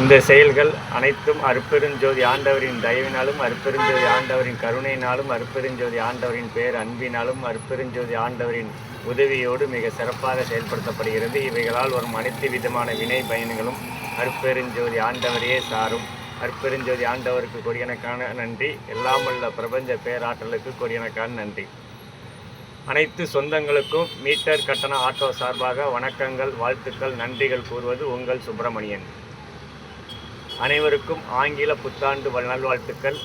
இந்த செயல்கள் அனைத்தும் அருப்பெருஞ்சோதி ஆண்டவரின் தயவினாலும் அருப்பெருஞ்சோதி ஆண்டவரின் கருணையினாலும் அருப்பெருஞ்சோதி ஆண்டவரின் பேர் அன்பினாலும் அருப்பெருஞ்சோதி ஆண்டவரின் உதவியோடு மிக சிறப்பாக செயல்படுத்தப்படுகிறது. இவைகளால் வரும் அனைத்து விதமான வினை பயன்களும் அருப்பெருஞ்சோதி ஆண்டவரையே சாரும். அற்பெருஞ்சோதி ஆண்டவருக்கு கொடியனக்கான நன்றி. எல்லாம் உள்ள பிரபஞ்ச பேராற்றலுக்கு கொடியனக்கான நன்றி. அனைத்து சொந்தங்களுக்கும் மீட்டர் கட்டண ஆட்டோ சார்பாக வணக்கங்கள் வாழ்த்துக்கள் நன்றிகள் கூறுவது உங்கள் சுப்பிரமணியன். அனைவருக்கும் ஆங்கில புத்தாண்டு வ- நல்வாழ்த்துக்கள்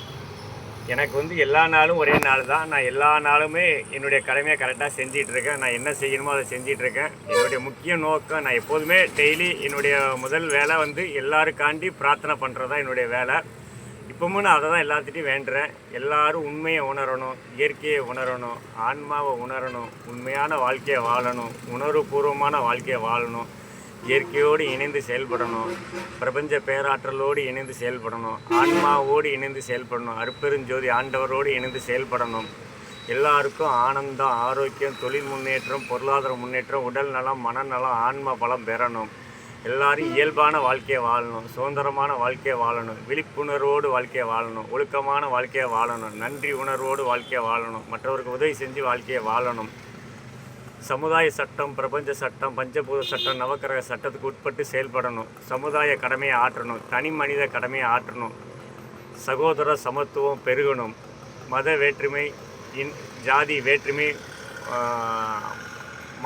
எனக்கு வந்து எல்லா நாளும் ஒரே நாள் தான். நான் எல்லா நாளுமே என்னுடைய கடமையை கரெக்டாக செஞ்சிகிட்ருக்கேன் நான் என்ன செய்யணுமோ அதை செஞ்சிகிட்ருக்கேன் என்னுடைய முக்கிய நோக்கம் நான் எப்போதுமே டெய்லி என்னுடைய முதல் வேலை வந்து எல்லாருக்காண்டி பிரார்த்தனை பண்ணுறது தான் என்னுடைய வேலை. இப்பவும் நான் அதை தான் எல்லாத்துட்டையும் வேண்டுறேன். எல்லாரும் உண்மையை உணரணும் இயற்கையை உணரணும் ஆன்மாவை உணரணும் உண்மையான வாழ்க்கையை வாழணும் உணர்வுபூர்வமான வாழ்க்கையை வாழணும். இயற்கையோடு இணைந்து செயல்படணும். பிரபஞ்ச பேராற்றலோடு இணைந்து செயல்படணும். ஆன்மாவோடு இணைந்து செயல்படணும். அற்பெருஞ்சோதி ஆண்டவரோடு இணைந்து செயல்படணும். எல்லாருக்கும் ஆனந்தம் ஆரோக்கியம் தொழில் முன்னேற்றம் பொருளாதார முன்னேற்றம் உடல் நலம் மனநலம் ஆன்ம பலம் பெறணும். எல்லாரும் இயல்பான வாழ்க்கையை வாழணும். சுதந்திரமான வாழ்க்கையை வாழணும். விழிப்புணர்வோடு வாழ்க்கையை வாழணும். ஒழுக்கமான வாழ்க்கையை வாழணும். நன்றி உணர்வோடு வாழ்க்கையை வாழணும். மற்றவருக்கு உதவி செஞ்சு வாழ்க்கையை வாழணும். சமுதாய சட்டம் பிரபஞ்ச சட்டம் பஞ்சபூத சட்டம் நவக்கிரக சட்டத்துக்கு உட்பட்டு செயல்படணும். சமுதாய கடமையை ஆற்றணும். தனி மனித கடமையை ஆற்றணும். சகோதர சமத்துவம் பெருகணும். மத வேற்றுமை இன் ஜாதி வேற்றுமை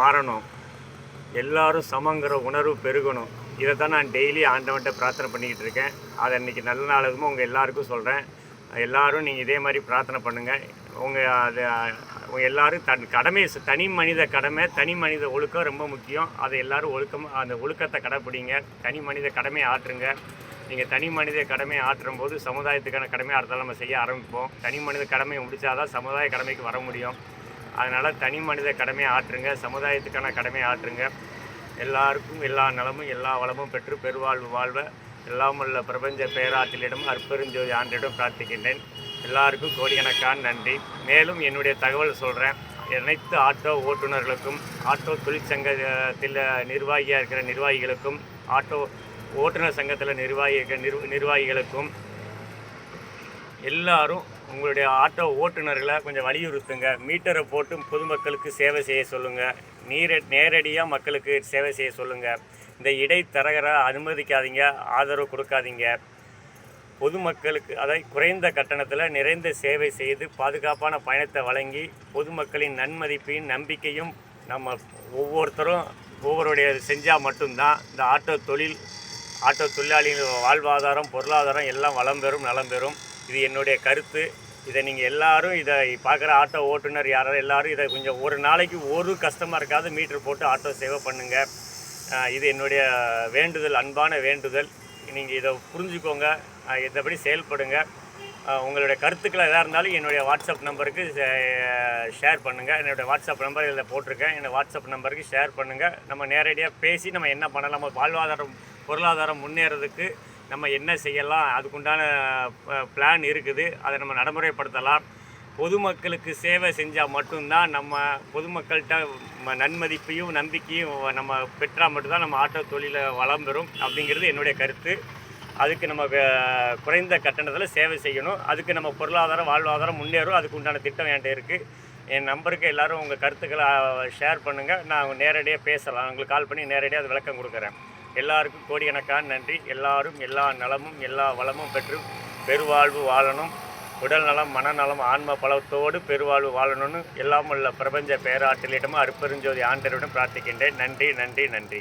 மாறணும். எல்லாரும் சமங்கிற உணர்வு பெருகணும். இதை தான் நான் டெய்லி ஆண்டவன்ட்ட பிரார்த்தனை பண்ணிக்கிட்டு இருக்கேன். அதை இன்னைக்கு நல்ல நாள் உங்கள் எல்லாருக்கும் சொல்கிறேன் எல்லாரும் நீங்கள் இதே மாதிரி பிரார்த்தனை பண்ணுங்கள் உங்கள் அது எல்லோரும் தன் கடமை தனி மனித கடமை தனி மனித ஒழுக்கம் ரொம்ப முக்கியம். அதை எல்லோரும் ஒழுக்கமாக அந்த ஒழுக்கத்தை கடைப்பிடிங்க. தனி மனித கடமை ஆற்றுங்க. நீங்கள் தனி மனித கடமை ஆற்றும் போது சமுதாயத்துக்கான கடமை அடுத்தால் நம்ம செய்ய ஆரம்பிப்போம். தனி மனித கடமையை முடிச்சாதான் சமுதாய கடமைக்கு வர முடியும். அதனால் தனி மனித கடமையை ஆற்றுங்க. சமுதாயத்துக்கான கடமையை ஆற்றுங்க. எல்லாருக்கும் எல்லா நலமும் எல்லா வளமும் பெற்று பெருவாழ்வு வாழ்வ. எல்லாமுள்ள பிரபஞ்ச பேராற்றலிடம் அற்பெருஞ்சோதி ஆண்டிடம் பிரார்த்திக்கின்றேன். எல்லாருக்கும் கோடிக்கணக்கான நன்றி. மேலும் என்னுடைய தகவல் சொல்கிறேன் அனைத்து ஆட்டோ ஓட்டுநர்களுக்கும் ஆட்டோ தொழிற்சங்கத்தில் நிர்வாகியாக இருக்கிற நிர்வாகிகளுக்கும் ஆட்டோ ஓட்டுநர் சங்கத்தில் நிர்வாகி நிர் நிர்வாகிகளுக்கும் எல்லாரும் உங்களுடைய ஆட்டோ ஓட்டுநர்களை கொஞ்சம் வலியுறுத்துங்க. மீட்டரை போட்டு பொதுமக்களுக்கு சேவை செய்ய சொல்லுங்கள் நீர நேரடியாக மக்களுக்கு சேவை செய்ய சொல்லுங்கள் இந்த இடைத்தரகரை அனுமதிக்காதீங்க ஆதரவு கொடுக்காதீங்க. பொதுமக்களுக்கு அதாவது குறைந்த கட்டணத்தில் நிறைந்த சேவை செய்து பாதுகாப்பான பயணத்தை வழங்கி பொதுமக்களின் நன்மதிப்பையும் நம்பிக்கையும் நம்ம ஒவ்வொருத்தரும் ஒவ்வொருடைய செஞ்சால் மட்டும்தான் இந்த ஆட்டோ தொழில் ஆட்டோ தொழிலாளிகள் வாழ்வாதாரம் பொருளாதாரம் எல்லாம் வளம் பெறும் நலம் பெறும். இது என்னுடைய கருத்து. இதை நீங்கள் எல்லாரும் இதை பார்க்குற ஆட்டோ ஓட்டுநர் யாராவது எல்லாரும் இதை கொஞ்சம் ஒரு நாளைக்கு ஒரு கஸ்டமருக்காவது மீட்ரு போட்டு ஆட்டோ சேவை பண்ணுங்கள் இது என்னுடைய வேண்டுதல் அன்பான வேண்டுதல். நீங்கள் இதை புரிஞ்சுக்கோங்க. இதபடி செயல்படுங்க. உங்களுடைய கருத்துக்கள் எதாக இருந்தாலும் என்னுடைய வாட்ஸ்அப் நம்பருக்கு ஷேர் பண்ணுங்கள் என்னுடைய வாட்ஸ்அப் நம்பர் இதில் போட்டிருக்கேன். என்னோட வாட்ஸ்அப் நம்பருக்கு ஷேர் பண்ணுங்கள் நம்ம நேரடியாக பேசி நம்ம என்ன பண்ணலாம் நம்ம வாழ்வாதாரம் பொருளாதாரம் முன்னேறதுக்கு நம்ம என்ன செய்யலாம் அதுக்குண்டான பிளான் இருக்குது. அதை நம்ம நடைமுறைப்படுத்தலாம். பொதுமக்களுக்கு சேவை செஞ்சால் மட்டும்தான் நம்ம பொதுமக்கள்கிட்ட ம- நன்மதிப்பையும் நம்பிக்கையும் நம்ம பெற்றால் மட்டும்தான் நம்ம ஆட்டோ தொழிலை வளம் பெறும். அப்படிங்கிறது என்னுடைய கருத்து. அதுக்கு நம்ம குறைந்த கட்டணத்தில் சேவை செய்யணும். அதுக்கு நம்ம பொருளாதாரம் வாழ்வாதாரம் முன்னேறும். அதுக்கு உண்டான திட்டம் என்கிட்ட இருக்குது என் நம்பருக்கு எல்லாரும் உங்கள் கருத்துக்களை ஷேர் பண்ணுங்கள் நான் நேரடியாக பேசலாம். உங்களுக்கு கால் பண்ணி நேரடியாக அது விளக்கம் கொடுக்குறேன். எல்லாருக்கும் கோடிக்கணக்கான நன்றி. எல்லாரும் எல்லா நலமும் எல்லா வளமும் பெற்று பெருவாழ்வு வாழணும். உடல் நலம் மனநலம் ஆன்ம பலத்தோடு பெருவாழ்வு வாழணும்னு எல்லாம் உள்ள பிரபஞ்ச பேராற்றலிடமும் அற்பெருஞ்சோதி ஆண்டரிடம் பிரார்த்திக்கின்றேன். நன்றி நன்றி நன்றி.